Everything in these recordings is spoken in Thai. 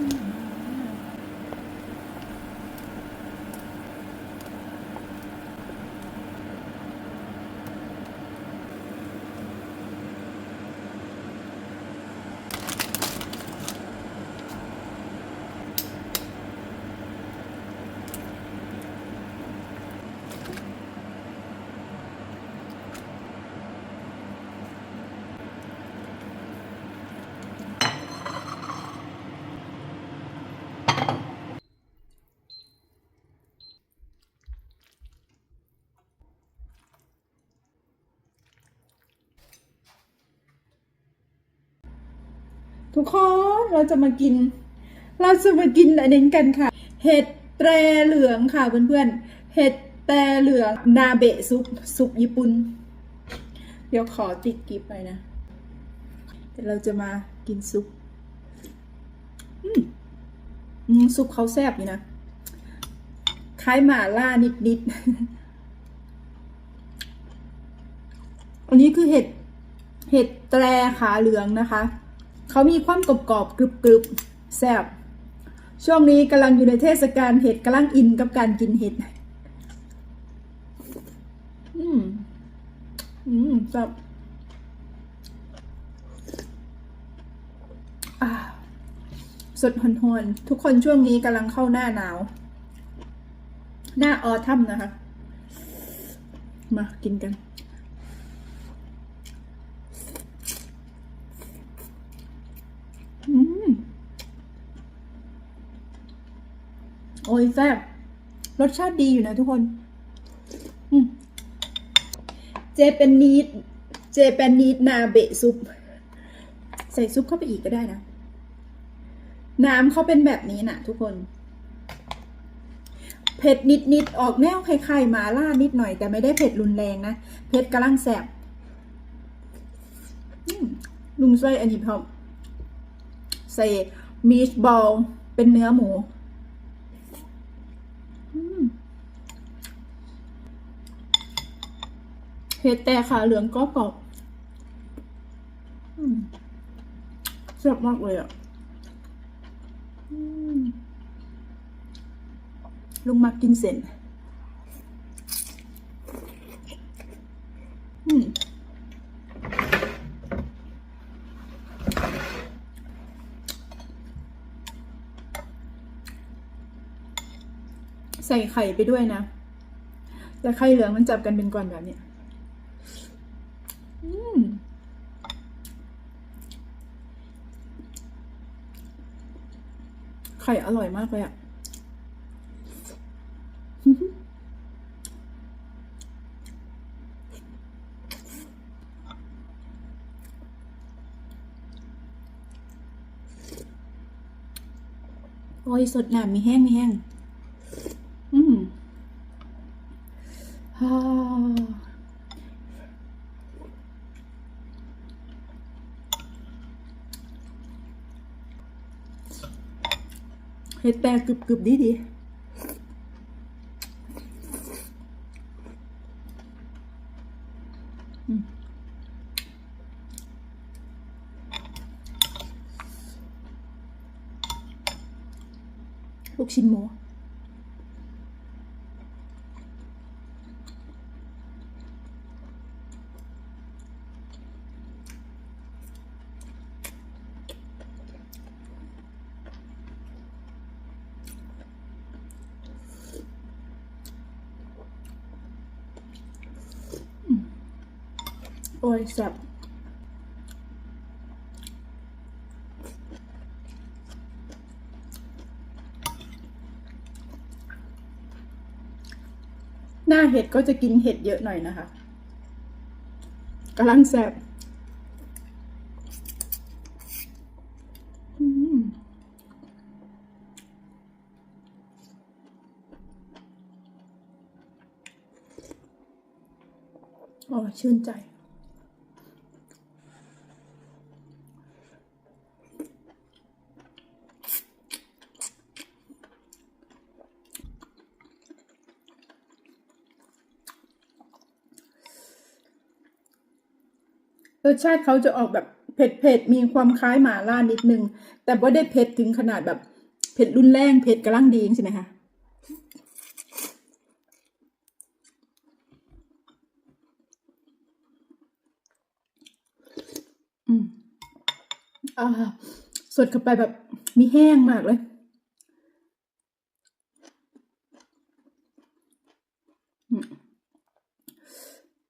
Mm-hmm. ทุกคนเราจะมากิน เราจะมากินอันนี้กันค่ะ เห็ดแตรเหลืองค่ะเพื่อนๆ เห็ดแตรเหลืองนาเบะซุปซุปญี่ปุ่น เดี๋ยวขอติดกิฟไปนะเดี๋ยวเราจะมากินซุปอืมซุปเขาแซ่บอยู่นะ คล้ายหม่าล่านิดๆ อันนี้คือเห็ด เห็ดแตรขาเหลืองนะคะ เขามีความกรอบกรอบกรึบกรึบแซ่บช่วงนี้กำลังอยู่ในเทศกาลเห็ดกำลังอินกับการกินเห็ดอืมอืมแซ่บอ่าสดหอนๆทุกคนช่วงนี้กำลังเข้าหน้าหนาว หน้าออทัมนะคะ มากินกัน อืม โอ้ยแซ่บรสชาติดีอยู่นะทุกคนเจแปนนีดเจแปนนีดนาเบะซุป ใส่ซุปเข้าไปอีกก็ได้นะ น้ำเขาเป็นแบบนี้นะทุกคน เผ็ดนิดๆออกแนวคล้ายๆมาล่านิดหน่อย แต่ไม่ได้เผ็ดรุนแรงนะ เผ็ดกำลังแสบลุงใส่อันนี้พร้อมใส่มีชบอลเป็นเนื้อหมูอืม เห็ดแต่ขาเหลืองก็กรอบอืมแซ่บมากเลยอะลุงมากินเส้นอืมใส่ไข่ไปด้วยนะ แต่ไข่เหลืองมันจับกันเป็นก้อนแบบนี้ ไข่อร่อยมากเลยอะโอ้ยสดน้ำมีแห้งมีแห้ง อืมฮ่า เห็ดแตกกรึบกึบดีดีลูกชิ้นหมู โอ้ยแซ่บหน้าเห็ดก็จะกินเห็ดเยอะหน่อยนะคะกำลังแซ่บอืมโอ้ชื่นใจ รสชาติเขาจะออกแบบเผ็ดเผ็ดมีความคล้ายหมาล่านิดนึง แต่ว่าได้เผ็ดถึงขนาดแบบเผ็ดรุนแรงเผ็ดกำลังดีใช่ไหมคะอืมอ่าสดเข้าไปแบบมีแห้งมากเลย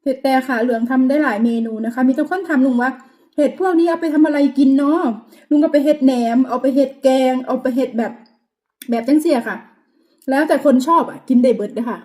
เห็ดแต่ขาเหลืองทำได้หลายเมนูนะคะ มีทุกคนทำลุงว่าเห็ดพวกนี้เอาไปทำอะไรกินเนาะลุงเอาไปเห็ดแหนม เอาไปเห็ดแกง เอาไปเห็ดแบบ แบบจังเสียค่ะ แล้วแต่คนชอบอะ กินได้เบิดเลยค่ะ